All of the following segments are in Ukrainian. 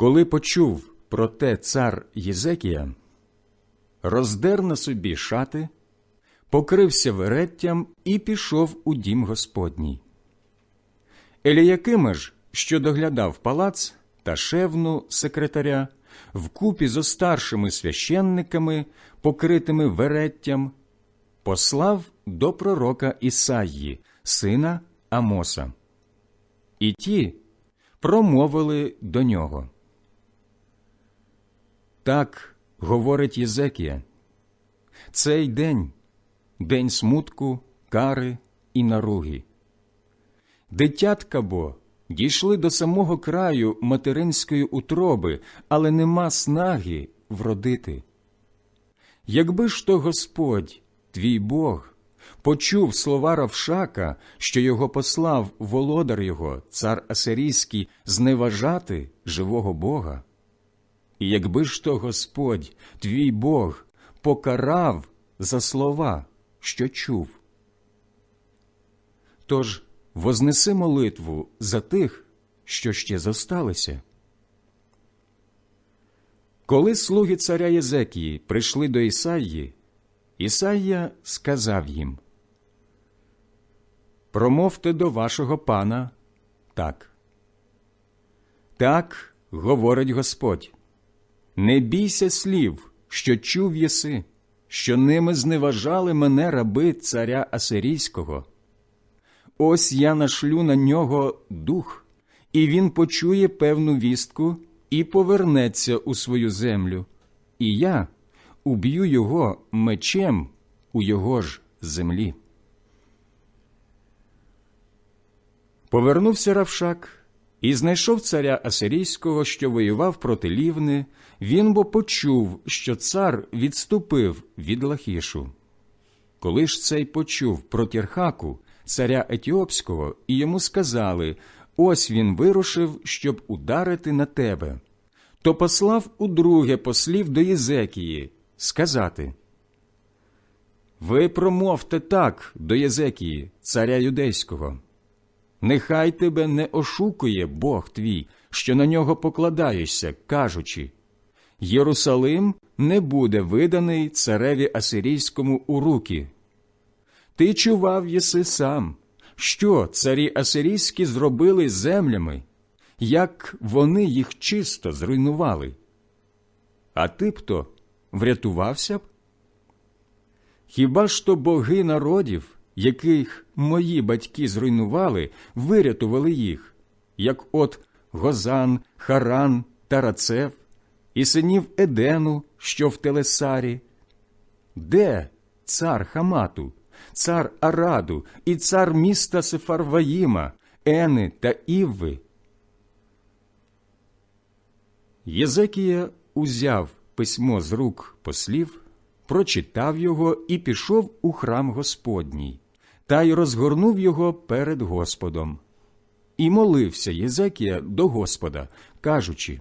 Коли почув про те цар Єзекія, роздер на собі шати, покрився вереттям і пішов у дім Господній. Еліякима ж, що доглядав палац та шевну секретаря, вкупі зо старшими священниками, покритими вереттям, послав до пророка Ісаї, сина Амоса. І ті промовили до нього. Так говорить Єзекія, цей день день смутку, кари і наруги. Дитятка бо дійшли до самого краю материнської утроби, але нема снаги вродити. Якби ж то Господь, твій Бог, почув слова Равшака, що його послав володар його, цар Асирійський, зневажати живого Бога, якби ж то Господь, твій Бог, покарав за слова, що чув. Тож вознеси молитву за тих, що ще зосталися. Коли слуги царя Єзекії прийшли до Ісаї, Ісаїя сказав їм Промовте до вашого пана так. Так говорить Господь. Не бійся слів, що чув єси, що ними зневажали мене раби царя Асирійського. Ось я нашлю на нього дух, і він почує певну вістку і повернеться у свою землю, і я уб'ю його мечем у його ж землі. Повернувся Равшак і знайшов царя Асирійського, що воював проти лівни, він бо почув, що цар відступив від Лахішу. Коли ж цей почув про Тірхаку, царя Етіопського, і йому сказали ось він вирушив, щоб ударити на тебе, то послав удруге послів до Єзекії сказати Ви промовте так до Єзекії, царя юдейського. Нехай тебе не ошукує Бог твій, що на нього покладаєшся, кажучи Єрусалим не буде виданий цареві Асирійському у руки. Ти чував єси сам, що царі Асирійські зробили землями, як вони їх чисто зруйнували. А ти б то врятувався б? Хіба ж то боги народів, яких мої батьки зруйнували, вирятували їх, як от Гозан, Харан та Рацев, і синів Едену, що в Телесарі? Де цар Хамату, цар Араду і цар міста Сефарваїма, Ени та Івви? Єзекія узяв письмо з рук послів, прочитав його і пішов у храм Господній, та й розгорнув його перед Господом. І молився Єзекія до Господа, кажучи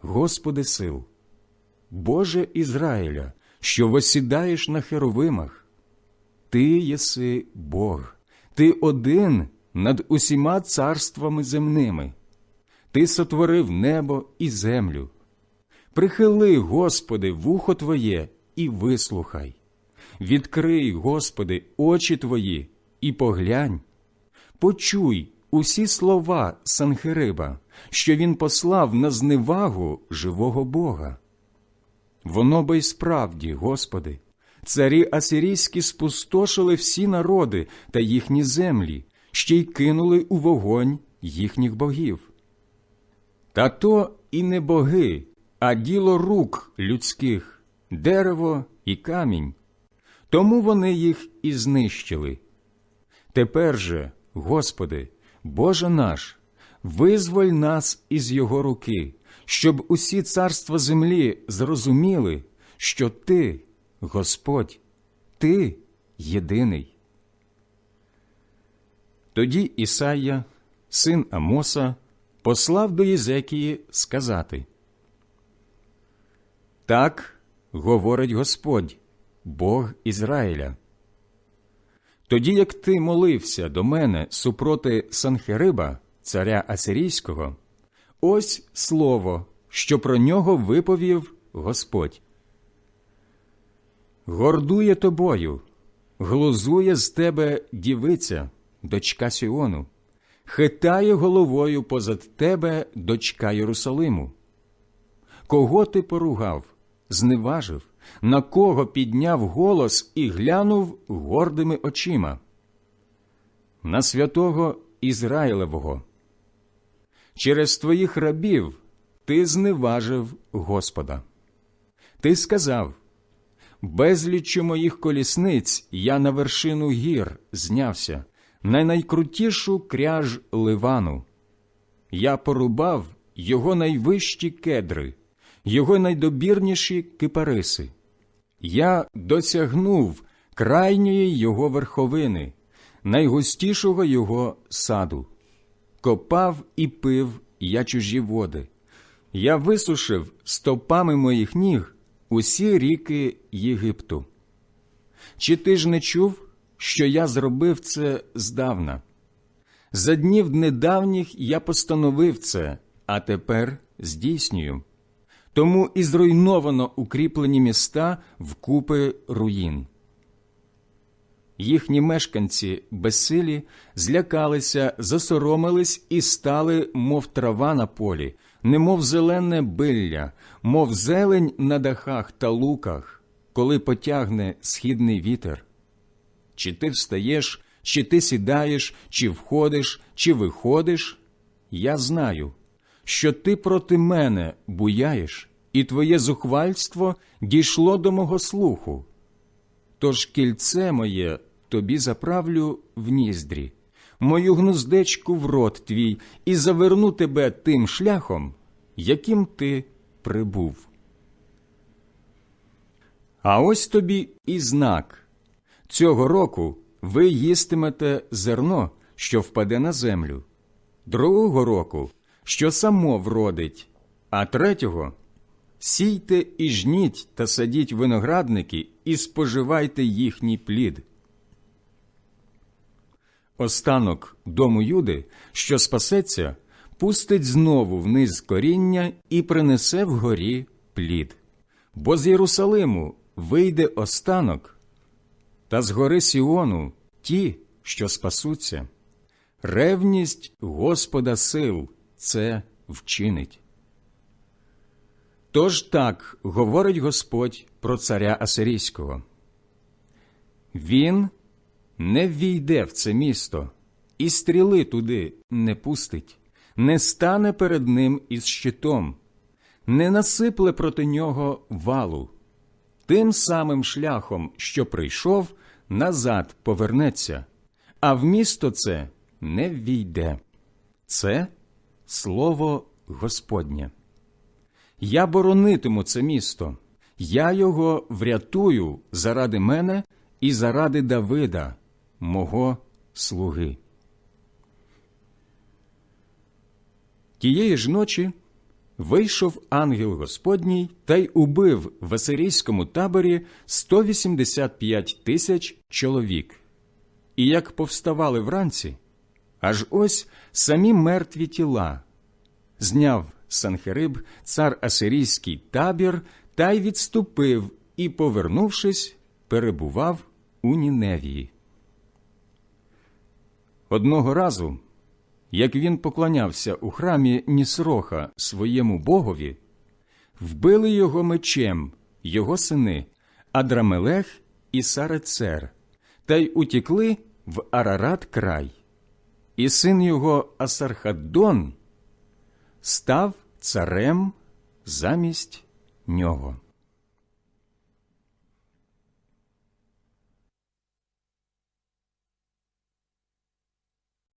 Господи сил, Боже Ізраїля, що восідаєш на херовимах, Ти єси Бог, Ти один над усіма царствами земними, Ти сотворив небо і землю. Прихили, Господи, вухо Твоє і вислухай. Відкрий, Господи, очі Твої і поглянь. Почуй усі слова Санхириба, що він послав на зневагу живого Бога. Воно би й справді, Господи, царі асирійські спустошили всі народи та їхні землі, ще й кинули у вогонь їхніх богів. Та то і не боги, а діло рук людських, дерево і камінь. Тому вони їх і знищили. Тепер же, Господи, Боже наш, визволь нас із Його руки, щоб усі царства землі зрозуміли, що Ти, Господь, Ти єдиний. Тоді Ісая, син Амоса, послав до Єзекії сказати Так говорить Господь, Бог Ізраїля. Тоді як ти молився до мене супроти Санхериба, царя Асирійського, Ось слово, що про нього виповів Господь. Гордує тобою, глузує з тебе дівиця, дочка Сіону, хитає головою позад тебе дочка Єрусалиму. Кого ти поругав, зневажив, на кого підняв голос і глянув гордими очима? На святого Ізраїлевого. Через твоїх рабів ти зневажив Господа. Ти сказав безліччю моїх колісниць я на вершину гір знявся, на найкрутішу кряж ливану. Я порубав його найвищі кедри, його найдобірніші кипариси. Я досягнув крайньої його верховини, найгустішого його саду. Копав і пив я чужі води. Я висушив стопами моїх ніг усі ріки Єгипту. Чи ти ж не чув, що я зробив це здавна? За днів недавніх я постановив це, а тепер здійснюю. Тому і зруйновано укріплені міста вкупи руїн. Їхні мешканці безсилі злякалися, засоромились і стали, мов трава на полі, немов зелене билля, мов зелень на дахах та луках, коли потягне східний вітер. Чи ти встаєш, чи ти сідаєш, чи входиш, чи виходиш? Я знаю, що ти проти мене буяєш, і твоє зухвальство дійшло до мого слуху. Тож кільце моє тобі заправлю в ніздрі, мою гнуздечку в рот твій і заверну тебе тим шляхом, яким ти прибув. А ось тобі і знак. Цього року ви їстимете зерно, що впаде на землю, другого року, що само вродить, а третього сійте і жніть та садіть виноградники і споживайте їхній плід. Останок дому Юди, що спасеться, пустить знову вниз коріння і принесе вгорі плід. Бо з Єрусалиму вийде останок, та з гори Сіону ті, що спасуться. Ревність Господа сил це вчинить. Тож так говорить Господь про царя Асирійського. Він не ввійде в це місто, і стріли туди не пустить, не стане перед ним із щитом, не насипле проти нього валу. Тим самим шляхом, що прийшов, назад повернеться, а в місто це не ввійде. Це слово Господнє. Я боронитиму це місто, я його врятую заради мене і заради Давида, мого слуги. Тієї ж ночі вийшов ангел Господній та й убив в асирійському таборі 185 тисяч чоловік. І як повставали вранці, аж ось самі мертві тіла, зняв Санхериб, цар Асирійський табір, та й відступив і, повернувшись, перебував у Ніневії. Одного разу, як він поклонявся у храмі Нісроха своєму богові, вбили його мечем його сини Адрамелех і Сарецер, та й утікли в Арарат край, і син його Асархаддон став царем замість нього.